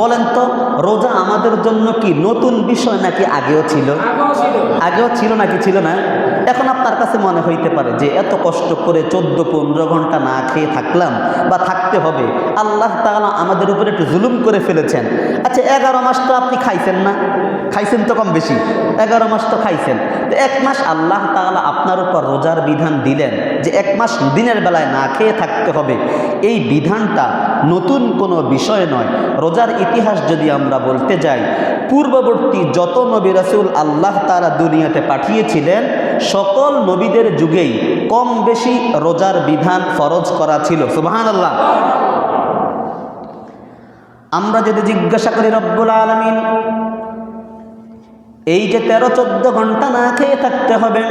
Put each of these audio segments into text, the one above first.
বলেন তো রোজা আমাদের জন্য কি নতুন বিষয় নাকি আগেও ছিল? আগেও ছিল। নাকি ছিল না? এখন আপনার কাছে মনে হইতে পারে যে এত কষ্ট করে চোদ্দ পনেরো ঘণ্টা না খেয়ে থাকলাম বা থাকতে হবে আল্লাহ তাআলা আমাদের উপরে একটু জুলুম করে ফেলেছেন। আচ্ছা এগারো মাস তো আপনি খাইছেন না? খাইছেন তো কম বেশি। এগারো মাস তো খাইছেন। তো এক মাস আল্লাহ তাআলা আপনার উপর রোজার বিধান দিলেন। যে এক মাস দিনের বেলায় না খেয়ে থাকতে হবে। এই বিধানটা নতুন কোনো বিষয় নয়। রোজার ইতিহাস যদি আমরা বলতে যাই, পূর্ববর্তী যত নবী রাসূল আল্লাহ তারা দুনিয়াতে পাঠিয়েছিলেন, সকল নবীদের যুগেই কম বেশি রোজার বিধান ফরজ করা ছিল। সুবাহান আল্লাহ আমরা যদি জিজ্ঞাসা করি, রব্বুল আলমিন, এই যে তেরো চোদ্দ ঘণ্টা না খেয়ে থাকতে হবে?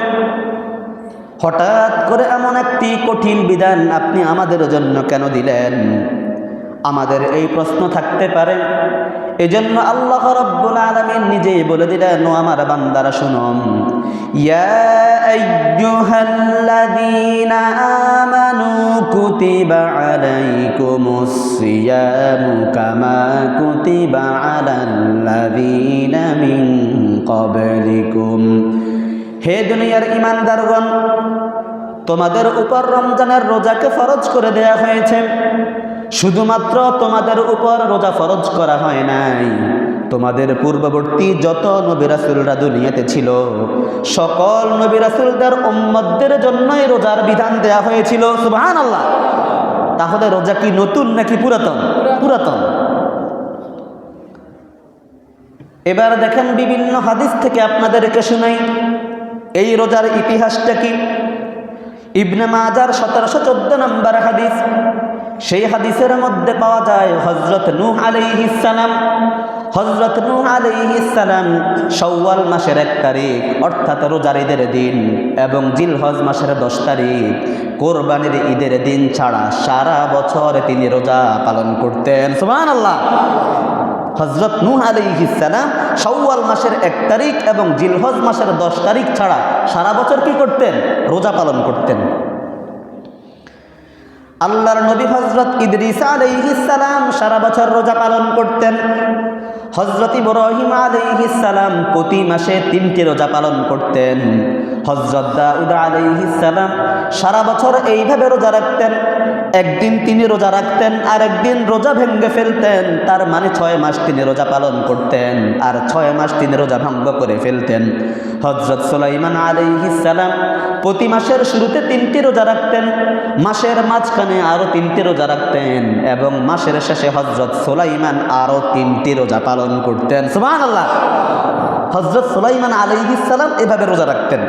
হঠাৎ করে এমন একটি কঠিন বিধান আপনি আমাদের জন্য কেন দিলেন? আমাদের এই প্রশ্ন থাকতে পারে। এজন্য আল্লাহ রব্বুল আলামিন নিজেই বলে দিলেন, ও আমার বান্দারা শুনুন ইয়া আমানু কামা কুতিবা আলাল্লাযীনা মিন ক্বাবলিকুম। হে দুনিয়ার ইমানদারগণ, তোমাদের উপর রমজানের রোজাকে ফরজ করে দেয়া হয়েছে। শুধুমাত্র তোমাদের উপর রোজা ফরজ করা হয় নাই। তোমাদের পূর্ববর্তী যত নবিরাসুলরা দুনিয়াতে ছিল, সকল নবিরাসুলদের উম্মতদের জন্যই রোজার বিধান দেয়া হয়েছিল। সুবহান আল্লাহ তাহলে রোজা কি নতুন নাকি পুরাতন? পুরাতন। এবার দেখেন বিভিন্ন হাদিস থেকে আপনাদেরকে শুনাই। এই রোজার ইতিহাসটা কি? ইবনে মাজার সতেরোশো চোদ্দ নম্বর হাদিস। সেই হাদিসের মধ্যে পাওয়া যায় হজরত নূহ আলাইহিসালাম হজরত নূহ আলাইহিসালাম সওয়াল মাসের এক তারিখ, অর্থাৎ রোজার ঈদের দিন এবং জিলহজ মাসের দশ তারিখ, কোরবানির ঈদের দিন ছাড়া সারা বছর তিনি রোজা পালন করতেন। সুবহানাল্লাহ। আল্লাহ হজরত নূহ আলাইহিসালাম সওয়াল মাসের এক তারিখ এবং জিলহজ মাসের দশ তারিখ ছাড়া সারা বছর কি করতেন? রোজা পালন করতেন। আল্লাহর নবী হজরত ইদরিস আলাইহিসালাম সারা বছর রোজা পালন করতেন। হজরত ইব্রাহিম আলাইহিসালাম প্রতি মাসে তিনটি রোজা পালন করতেন। হজরত দাউদ আলাইহিসালাম সারা বছর এইভাবে রোজা রাখতেন। একদিন তিনি রোজা রাখতেন আর একদিন রোজা ভেঙ্গে ফেলতেন। তার মানে ছয় মাস তিনি রোজা পালন করতেন আর ছয় মাস তিনি রোজা ভঙ্গ করে ফেলতেন। হজরত সুলাইমান আলাইহিসালাম প্রতি মাসের শুরুতে তিনটি রোজা রাখতেন, মাসের মাঝখানে আরও তিনটি রোজা রাখতেন এবং মাসের শেষে হজরত সুলাইমান আরও তিনটি রোজা পালন করতেন। সুমান আল্লাহ হজরত সুলাইমান আলাইহিসালাম এভাবে রোজা রাখতেন।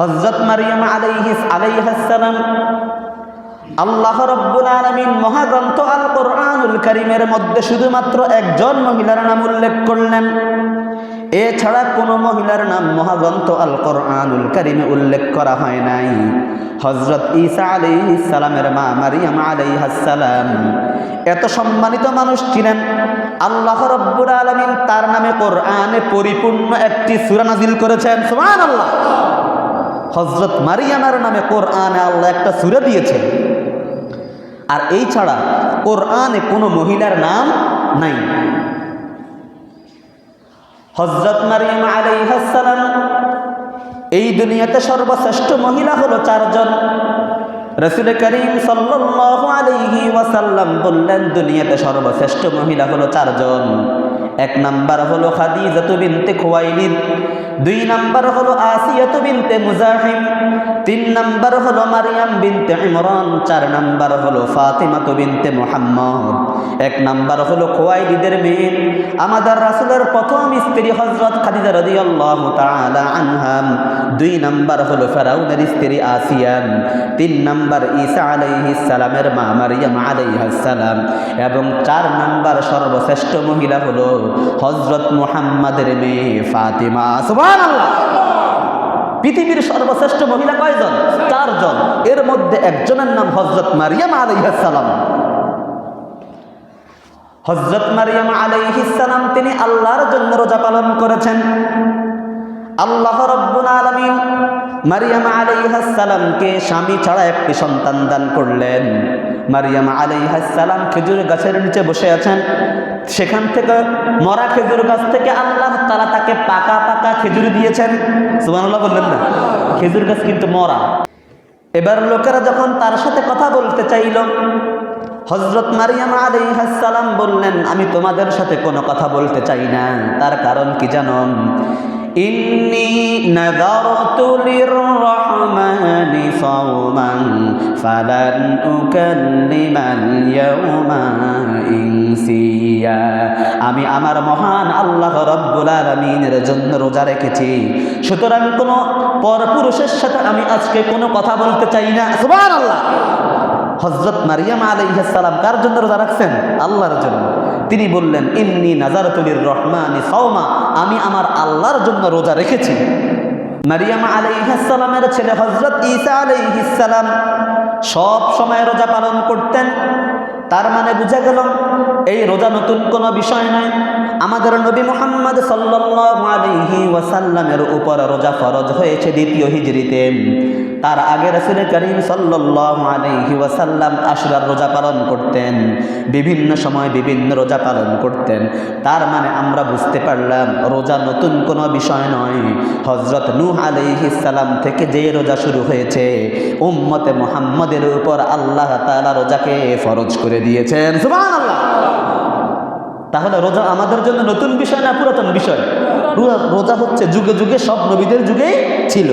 হজরত মারিয়াম আলাইহিস আলাইহাসালাম আল্লাহ রব্বুল আলমিন মহাগ্রন্থ আল কোরআনুল করিমের মধ্যে শুধুমাত্র একজন মহিলার নাম উল্লেখ করলেন। এছাড়া কোনো মহিলার নাম মহাগ্রন্থ আল কোরআনুল করিমে উল্লেখ করা হয় নাই। হজরত ঈসা আলী সালামের মা মারিয়াম আলাইহাসালাম এত সম্মানিত মানুষ ছিলেন। আল্লাহ রব্বুল আলমিন তার নামে কোরআনে পরিপূর্ণ একটি সুরানাজিল করেছেন। সুমান আল্লাহ হজরত মারিয়ামের নামে কোরআনে আল্লাহ একটা সুরে দিয়েছে আর এই ছাড়া কোরআনে কোনো মহিলার নাম নাই। হজরত মারিয়াম আলাইহাসালাম এই দুনিয়াতে সর্বশ্রেষ্ঠ মহিলা হলো চারজন। রসুল করিম সাল্লাল্লাহু আলাইহি ওয়াসাল্লাম বললেন, দুনিয়াতে সর্বশ্রেষ্ঠ মহিলা হলো চারজন। এক নাম্বার হলো খাদিজাতু বিনতে খুয়াইলিদ দুই নাম্বার হলো আসিয়াতু বিনতে মুজাহিম, তিন নাম্বার হলো মারিয়াম বিনতে ইমরান, চার নাম্বার হলো ফাতিমাতু বিনতে মুহাম্মদ। এক নাম্বার হলো খুয়াইলিদের মেয়ে, আমাদের রাসূলের প্রথম স্ত্রী হযরত খাদিজা রাদিয়াল্লাহু তাআলা আনহা, দুই নাম্বার হলো ফেরাউনের স্ত্রী আসিয়ান তিন নাম্বার ঈসা আলাইহিস সালামের মা মারিয়াম আলাইহিস সালাম, এবং চার নাম্বার সর্বশ্রেষ্ঠ মহিলা হলো হযরত মুহাম্মাদের মেয়ে ফাতিমা, সুবহানাল্লাহ। পৃথিবীর সর্বশ্রেষ্ঠ মহিলা কয়জন? চারজন। এর মধ্যে একজনের নাম হজরত মারিয়াম আলাইহিস সালাম। হজরত মারিয়াম আলাইহিস সালাম তিনি আল্লাহর জন্য রোজা পালন করেছেন। আল্লাহ রব্বুল আলামিন মারিয়াম আলাইহাসালামকে স্বামী ছাড়া একটি সন্তান দান করলেন। মারিয়াম আলাইহাসালাম খেজুর গাছের নিচে বসে আছেন। সেখান থেকে মরা খেজুর গাছ থেকে আল্লাহ তারা তাকে পাকা পাকা খেজুর দিয়েছেন। সুবহানাল্লাহ বললেন না? খেজুর গাছ কিন্তু মরা। এবার লোকেরা যখন তার সাথে কথা বলতে চাইল হজরত মারিয়াম আলাইহাসালাম বললেন, আমি তোমাদের সাথে কোনো কথা বলতে চাই না। তার কারণ কি জানো? ইন্নি ফালান আমি আমার মহান আল্লাহ রব্বুল আলামিনের জন্য রোজা রেখেছি। সুতরাং কোনো পরপুরুষের সাথে আমি আজকে কোনো কথা বলতে চাই না। সুবান আল্লাহ হজরত মারিয়াম আলাইহাসালাম কার জন্য রোজা রাখছেন? আল্লাহর জন্য। তিনি বললেন, ইন্নি নাজারতুলির রহমানি সৌমা আমি আমার আল্লাহর জন্য রোজা রেখেছি। মারিয়াম আলাইহাসালামের ছেলে হজরত ঈসা আলাইহিসালাম সব সময় রোজা পালন করতেন। তার মানে বুঝা গেল, এই রোজা নতুন কোনো বিষয় নয়। আমাদের নবী মোহাম্মদ সাল্লি ওয়াসাল্লামের উপর রোজা ফরজ হয়েছে দ্বিতীয় হিজরিতে তার আগে রাসূল করিম আলাইহি ওয়াসাল্লাম রোজা পালন করতেন, বিভিন্ন সময় বিভিন্ন রোজা পালন করতেন। তার মানে আমরা বুঝতে পারলাম, রোজা নতুন কোনো বিষয় নয়। হজরত নূহ আলাইহিস সালাম থেকে যে রোজা শুরু হয়েছে, উম্মতে মোহাম্মদের উপর আল্লাহ তাআলা রোজাকে ফরজ করে দিয়েছেন। তাহলে রোজা আমাদের জন্য নতুন বিষয় না পুরাতন বিষয়? রোজা হচ্ছে যুগে যুগে সব নবীদের যুগেই ছিল।